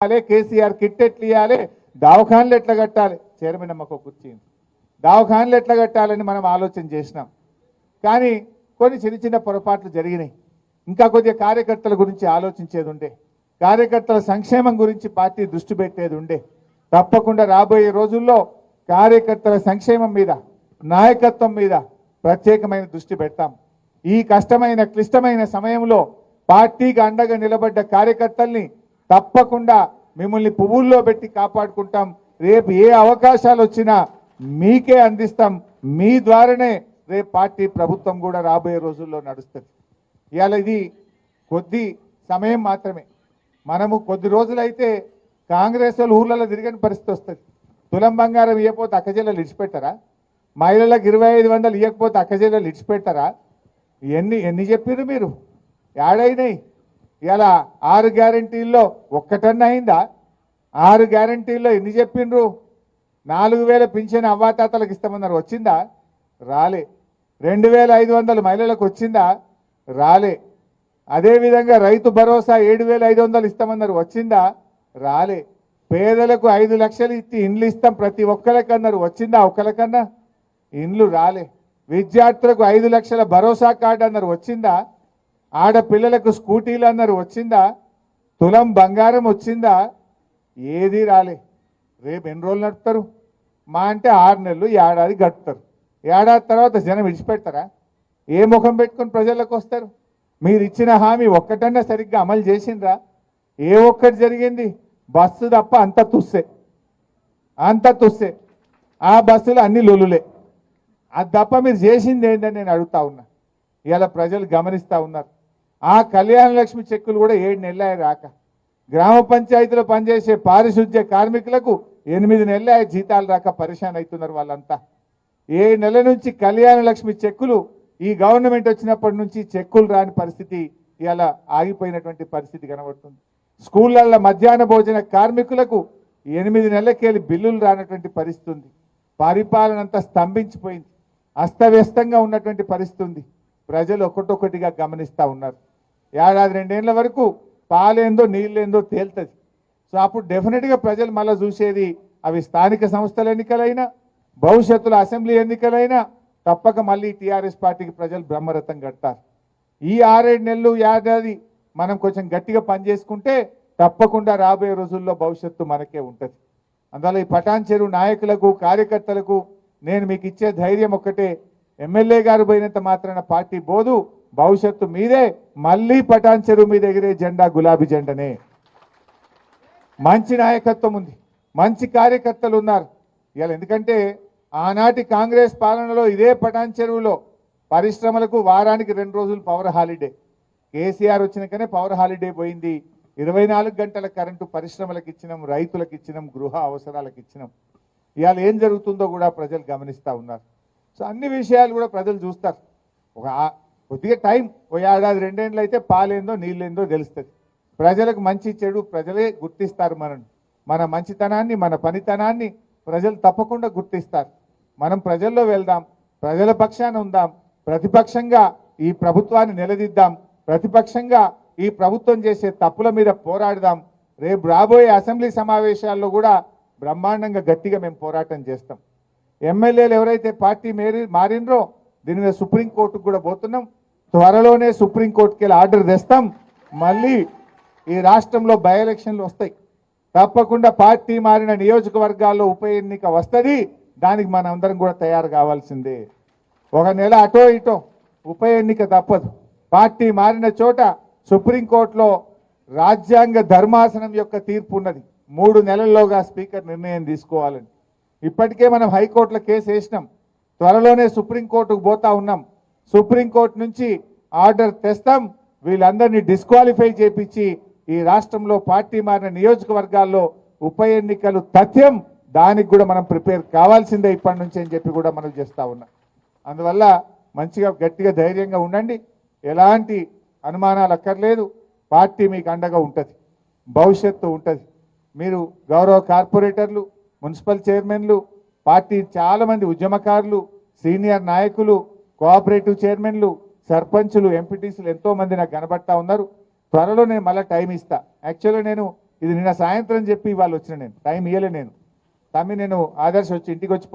ఇవ్వాలి కేసీఆర్ కిట్ ఎట్లా ఇవ్వాలి దావఖాన్లు ఎట్లా కట్టాలి? చైర్మన్ అమ్మకు కుర్చీ ఎట్లా కట్టాలని మనం ఆలోచన చేసినాం. కానీ కొన్ని చిన్న చిన్న పొరపాట్లు జరిగినాయి. ఇంకా కొద్దిగా కార్యకర్తల గురించి ఆలోచించేది ఉండే. కార్యకర్తల సంక్షేమం గురించి పార్టీ దృష్టి పెట్టేది ఉండే. తప్పకుండా రాబోయే రోజుల్లో కార్యకర్తల సంక్షేమం మీద నాయకత్వం మీద ప్రత్యేకమైన దృష్టి పెడతాం. ఈ కష్టమైన క్లిష్టమైన సమయంలో పార్టీకి అండగా నిలబడ్డ కార్యకర్తల్ని తప్పకుండా మిమ్మల్ని పువ్వుల్లో పెట్టి కాపాడుకుంటాం. రేపు ఏ అవకాశాలు వచ్చినా మీకే అందిస్తాం. మీ ద్వారానే రేపు పార్టీ ప్రభుత్వం కూడా రాబోయే రోజుల్లో నడుస్తుంది. ఇవాళ ఇది కొద్ది సమయం మాత్రమే. మనము కొద్ది రోజులైతే కాంగ్రెస్ వాళ్ళు ఊర్లలో తిరిగిన పరిస్థితి వస్తుంది. తులం బంగారం ఇవ్వకపోతే అక్కజెల్లలు ఇడిచిపెట్టారా? మహిళలకు ఇరవై ఐదు వందలు ఇవ్వకపోతే అక్కజెల్లలు ఇడిచిపెట్టారా? ఎన్ని ఎన్ని చెప్పారు మీరు? యాడైనాయి? ఇలా ఆరు గ్యారంటీల్లో ఒక్కటన్న అయిందా? ఆరు గ్యారంటీల్లో ఎన్ని చెప్పిండ్రు? నాలుగు వేల పింఛన్ అవ్వాతాతలకు ఇస్తామన్నారు. వచ్చిందా? రాలే. రెండు వేల ఐదు వందలు మహిళలకు వచ్చిందా? రాలే. అదేవిధంగా రైతు భరోసా ఏడు వేల ఐదు వందలు ఇస్తామన్నారు. వచ్చిందా? రాలే. పేదలకు ఐదు లక్షలు ఇచ్చి ఇండ్లు ఇస్తాం ప్రతి ఒక్కరికి అన్నారు వచ్చిందా ఒక్కరికన్నా? ఇండ్లు రాలే. విద్యార్థులకు ఐదు లక్షల భరోసా కార్డు అన్నారు. వచ్చిందా? ఆడపిల్లలకు స్కూటీలు అన్నారు వచ్చిందా? తులం బంగారం వచ్చిందా? ఏది రాలే. రేపు ఎన్ని రోజులు నడుపుతారు? మా అంటే ఆరు నెలలు ఏడాది గడుపుతారు. ఏడాది తర్వాత జనం విడిచిపెడతారా? ఏ ముఖం పెట్టుకొని ప్రజలకు వస్తారు? మీరు ఇచ్చిన హామీ ఒక్కటన్నా సరిగ్గా అమలు చేసిండ్రా? ఏ ఒక్కటి జరిగింది? బస్సు తప్ప అంత తుస్సే. అంత తుస్సే. ఆ బస్సులు అన్ని లొలులే అది తప్ప మీరు చేసింది ఏంటని నేను అడుగుతా ఉన్నా. ఇలా ప్రజలు గమనిస్తూ ఉన్నారు. ఆ కళ్యాణ లక్ష్మి చెక్కులు కూడా ఏడు నెలలే రాక. గ్రామ పంచాయతీలో పనిచేసే పారిశుద్ధ్య కార్మికులకు ఎనిమిది నెలలే జీతాలు రాక పరిశాన్ అవుతున్నారు వాళ్ళంతా. ఏడు నెలల నుంచి కళ్యాణ లక్ష్మి చెక్కులు ఈ గవర్నమెంట్ వచ్చినప్పటి నుంచి చెక్కులు రాని పరిస్థితి ఇలా ఆగిపోయినటువంటి పరిస్థితి కనబడుతుంది. స్కూళ్ళల్లో మధ్యాహ్న భోజన కార్మికులకు ఎనిమిది నెలలకెళ్ళి బిల్లులు రానటువంటి పరిస్థితి ఉంది. పరిపాలన అంతా స్తంభించిపోయింది. అస్తవ్యస్తంగా ఉన్నటువంటి పరిస్థితి ఉంది. ప్రజలు ఒకటొకటిగా గమనిస్తూ ఉన్నారు. ఏడాది రెండేళ్ళ వరకు పాలేందో నీళ్ళేందో తేలుతుంది. సో అప్పుడు డెఫినెట్గా ప్రజలు మళ్ళీ చూసేది అవి స్థానిక సంస్థల ఎన్నికలైనా భవిష్యత్తులో అసెంబ్లీ ఎన్నికలైనా తప్పక మళ్ళీ టీఆర్ఎస్ పార్టీకి ప్రజలు బ్రహ్మరథం కట్టారు ఈ ఆరేడు నెలలు ఏడాది మనం కొంచెం గట్టిగా పనిచేసుకుంటే తప్పకుండా రాబోయే రోజుల్లో భవిష్యత్తు మనకే ఉంటుంది. అందువల్ల ఈ పటాన్ చెరువు నాయకులకు కార్యకర్తలకు నేను మీకు ఇచ్చే ధైర్యం ఒక్కటే. ఎమ్మెల్యే గారు పోయినంత మాత్రాన పార్టీ బోదు. భవిష్యత్తు మీదే మళ్ళీ పటాన్ చెరువు మీద ఎగిరే జెండా గులాబీ జెండనే. మంచి నాయకత్వం ఉంది. మంచి కార్యకర్తలు ఉన్నారు. ఇవాళ ఎందుకంటే ఆనాటి కాంగ్రెస్ పాలనలో ఇదే పటాన్ చెరువులో పరిశ్రమలకు వారానికి రెండు రోజులు పవర్ హాలిడే. కేసీఆర్ వచ్చినాకనే పవర్ హాలిడే పోయింది. ఇరవై నాలుగు గంటల కరెంటు పరిశ్రమలకు ఇచ్చినాం రైతులకు ఇచ్చినాం గృహ అవసరాలకు ఇచ్చినాం. ఇవాళ ఏం జరుగుతుందో కూడా ప్రజలు గమనిస్తూ ఉన్నారు. సో అన్ని విషయాలు కూడా ప్రజలు చూస్తారు. ఒక కొద్దిగా టైం ఓ ఏడాది రెండేళ్ళు అయితే పాలేందో నీళ్ళేందో తెలుస్తుంది. ప్రజలకు మంచి చెడు ప్రజలే గుర్తిస్తారు మనం మన మంచితనాన్ని మన పనితనాన్ని ప్రజలు తప్పకుండా గుర్తిస్తారు. మనం ప్రజల్లో వెళ్దాం ప్రజల పక్షాన ఉందాం ప్రతిపక్షంగా ఈ ప్రభుత్వాన్ని నిలదీద్దాం ప్రతిపక్షంగా ఈ ప్రభుత్వం చేసే తప్పుల మీద పోరాడదాం. రేపు రాబోయే అసెంబ్లీ సమావేశాల్లో కూడా బ్రహ్మాండంగా గట్టిగా మేము పోరాటం చేస్తాం. ఎమ్మెల్యేలు ఎవరైతే పార్టీ మేరి మారినరో దీని మీద సుప్రీంకోర్టుకు కూడా పోతున్నాం. త్వరలోనే సుప్రీంకోర్టుకి వెళ్ళి ఆర్డర్ తెస్తాం. మళ్ళీ ఈ రాష్ట్రంలో బై ఎలక్షన్లు వస్తాయి. తప్పకుండా పార్టీ మారిన నియోజకవర్గాల్లో ఉప ఎన్నిక వస్తుంది. దానికి మన అందరం కూడా తయారు కావాల్సిందే. ఒక నెల అటో ఇటో ఉప ఎన్నిక తప్పదు. పార్టీ మారిన చోట సుప్రీంకోర్టులో రాజ్యాంగ ధర్మాసనం యొక్క తీర్పు ఉన్నది. మూడు నెలల్లోగా స్పీకర్ నిర్ణయం తీసుకోవాలని. ఇప్పటికే మనం హైకోర్టులో కేసు వేసినాం. త్వరలోనే సుప్రీంకోర్టుకు పోతా ఉన్నాం. సుప్రీంకోర్టు నుంచి ఆర్డర్ తెస్తాం. వీళ్ళందరినీ డిస్క్వాలిఫై చేపించి ఈ రాష్ట్రంలో పార్టీ మారిన నియోజకవర్గాల్లో ఉప ఎన్నికలు తథ్యం దానికి కూడా మనం ప్రిపేర్ కావాల్సిందే ఇప్పటి నుంచి అని చెప్పి కూడా మనం చేస్తూ ఉన్నాం. అందువల్ల మంచిగా గట్టిగా ధైర్యంగా ఉండండి. ఎలాంటి అనుమానాలు అక్కర్లేదు. పార్టీ మీకు అండగా ఉంటుంది. భవిష్యత్తు ఉంటుంది. మీరు గౌరవ కార్పొరేటర్లు మున్సిపల్ చైర్మన్లు పార్టీ చాలామంది ఉద్యమకారులు సీనియర్ నాయకులు కోఆపరేటివ్ చైర్మన్లు సర్పంచులు ఎంపీటీసీలు ఎంతో మంది నాకు కనబడతా ఉన్నారు. త్వరలో నేను మళ్ళీ టైం ఇస్తా. యాక్చువల్గా నేను ఇది నిన్న సాయంత్రం చెప్పి ఇవాళ వచ్చిన నేను. టైం ఇవ్వలే నేను. తమ్మి నేను ఆదర్శ్ వచ్చి ఇంటికి వచ్చి